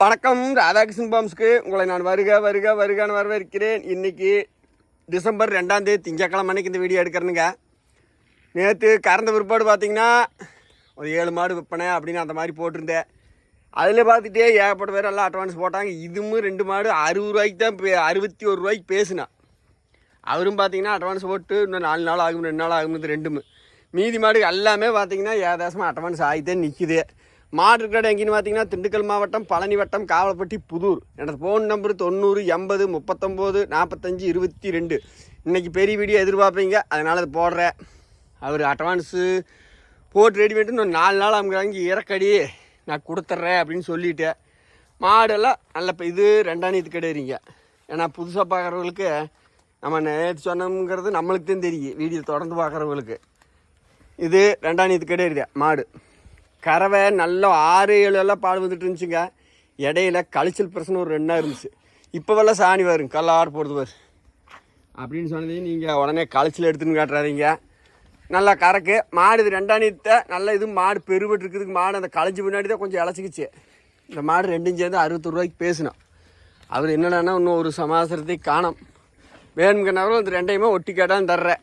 வணக்கம் ராதாகிருஷ்ணன் பாம்ஸ்க்கு. உங்களை நான் வருக வருக வருகான்னு வரவேற்கிறேன். இன்றைக்கி டிசம்பர் ரெண்டாம் தேதி திங்கக்கிழமை அன்னைக்கு இந்த வீடியோ எடுக்கிறேனுங்க. நேற்று கறந்த பிற்பாடு பார்த்தீங்கன்னா ஒரு ஏழு மாடு விற்பனை அப்படின்னு அந்த மாதிரி போட்டிருந்தேன். அதில் பார்த்துட்டே ஏகப்பட்ட பேர் எல்லாம் அட்வான்ஸ் போட்டாங்க. இதுவும் ரெண்டு மாடு அறுபது ரூபாய்க்கு தான் பே- அறுபத்தி ஒரு ரூபாய்க்கு பேசினான் அவரும் பார்த்திங்கன்னா அட்வான்ஸ் போட்டு இன்னும் நாலு நாள் ஆகும் ரெண்டு நாள் ஆகும் ரெண்டும். ரெண்டுமே மீதி மாடு எல்லாமே பார்த்திங்கன்னா ஏதாசமாக அட்வான்ஸ் ஆகிட்டே நிற்குது மாடு இருக்கிற எங்கேன்னு பார்த்தீங்கன்னா திண்டுக்கல் மாவட்டம் பழனி வட்டம் காவலப்பட்டி புதூர். எனது ஃபோன் நம்பர் தொண்ணூறு எண்பது முப்பத்தொம்போது நாற்பத்தஞ்சு இருபத்தி ரெண்டு. இன்றைக்கி பெரிய வீடியோ எதிர்பார்ப்பீங்க. அதனால் அது போடுறேன். அவர் அட்வான்ஸு போட்டு ரெடி பண்ணிட்டு இன்னும் நாலு நாள் அவங்க இறக்கடி நான் கொடுத்துட்றேன் அப்படின்னு சொல்லிட்டேன் மாடெல்லாம் நல்ல இப்போ இது ரெண்டாணியத்து கிடையாதுங்க ஏன்னா புதுசாக பார்க்குறவங்களுக்கு நம்ம நேற்று சொன்னோங்கிறது நம்மளுக்கு தான் தெரியும். வீடியோ தொடர்ந்து பார்க்குறவங்களுக்கு. இது ரெண்டாணியத்து கிடையாது மாடு. கறவை நல்ல ஆறு ஏழு எல்லாம் பால் வந்துட்டு இருந்துச்சுங்க. இடையில கழிச்சல் பிரச்சனை ஒரு ரெண்டாக இருந்துச்சு. இப்போவெல்லாம் சாணி வரும் கல்லாடு போடுறது வரும் அப்படின்னு சொன்னதையும் நீங்கள் உடனே கழிச்சல் எடுத்துன்னு காட்டுறாதீங்க. நல்லா கறக்கு. மாடு இது ரெண்டாணியத்தை நல்ல இது மாடு பெருபட்டு இருக்குதுக்கு மாடு அந்த கழிஞ்சு பின்னாடி தான் கொஞ்சம் இழச்சிக்கிச்சு இந்த மாடு ரெண்டும் சேர்ந்து அறுபத்தொரு ரூபாய்க்கு பேசினோம். அவர் என்னடான்னா இன்னும் ஒரு சமாசாரத்தை காணும். வேணுங்கிறனாலும் இந்த ரெண்டையுமே ஒட்டி கேட்டால் தர்றேன்.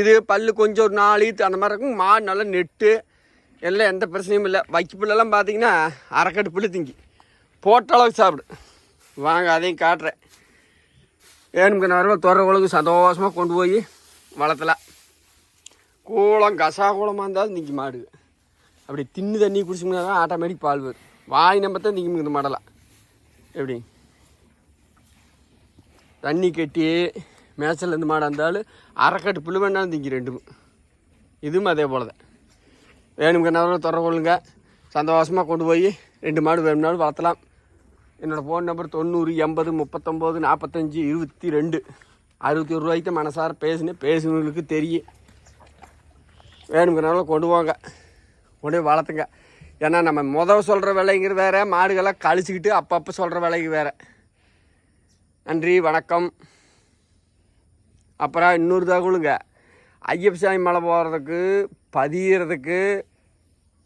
இது பல் கொஞ்சம் ஒரு நாலு அந்த மாதிரி இருக்கும். மாடு நல்லா நெட்டு எல்லாம் எந்த பிரச்சனையும் இல்லை. வைக்க புல்லெல்லாம் பார்த்தீங்கன்னா அரைக்கட்டு புல்லு திங்கி. போட்ட அளவுக்கு சாப்பிடு. வாங்க அதையும் காட்டுறேன். வேணுங்கிறனாலும் துற உலகம் சந்தோஷமாக கொண்டு போய் வளர்த்தலாம். கூளம் கசா கூளமாக இருந்தாலும் நிற்கி மாடு அப்படி தின்னு தண்ணி குடிச்சோம்னா தான் ஆட்டோமேட்டிக் பால் வரும். வாய் நம்ப தான் நிற்கும் இந்த மாடலாம். எப்படி? தண்ணி கட்டி மேய்ச்சல் இந்த மாடாக இருந்தாலும் அரைக்கட்டு புல் வேணாலும் திங்கி ரெண்டும். இதுவும் அதே போல தான் வேணுங்கிறனால தொடர்பு கொள்ளுங்க. சந்தோஷமாக கொண்டு போய் ரெண்டு மாடு வேணும்னாலும் வளர்த்தலாம். என்னோடய ஃபோன் நம்பர் தொண்ணூறு எண்பது முப்பத்தொம்போது நாற்பத்தஞ்சு இருபத்தி ரெண்டு. அறுபத்தி ஒரு ரூபாய்க்கு மனசார பேசினேன் பேசுனவங்களுக்கு தெரியும். வேணுங்கிறனால கொண்டு போங்க. கொண்டு போய் வளர்த்துங்க. ஏன்னா நம்ம முதல் சொல்கிற விலைங்கிறது வேறு மாடுகள்லாம் கழிச்சிக்கிட்டு அப்பப்போ சொல்கிற விலைக்கு வேறு. நன்றி வணக்கம். அப்புறம் இன்னொரு தகவலுங்க ஐயப்ப சாமி மலை போகிறதுக்கு பதியறதுக்கு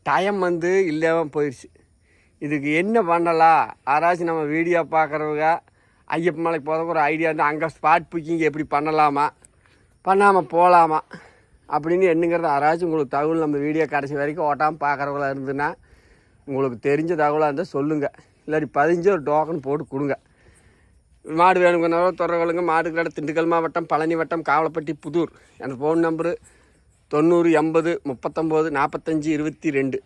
டைம் வந்து இல்லாமல் போயிடுச்சு இதுக்கு என்ன பண்ணலாம்? யாராச்சும் நம்ம வீடியோ பார்க்குறவங்க ஐயப்பன் மலைக்கு போகிறதுக்கு ஒரு ஐடியா இருந்தால் அங்கே ஸ்பாட் புக்கிங் எப்படி பண்ணலாமா? பண்ணாமல் போகலாமா அப்படின்னு என்னங்கிறது யாராச்சும் உங்களுக்கு தகவல் நம்ம வீடியோ கடைசி வரைக்கும் ஓட்டாமல் பார்க்குறவங்களா இருந்துன்னா உங்களுக்கு தெரிஞ்ச தகவலாக இருந்தால் சொல்லுங்கள் இல்லாட்டி பதிஞ்சு ஒரு டோக்கன் போட்டு கொடுங்க. மாடு வேணுங்கிறனால துறவலுங்க மாடு கடை திண்டுக்கல் மாவட்டம் பழனி வட்டம் காவலப்பட்டி புதூர். எனக்கு ஃபோன் நம்பரு தொண்ணூறு எண்பது முப்பத்தொம்போது நாற்பத்தஞ்சு இருபத்தி ரெண்டு.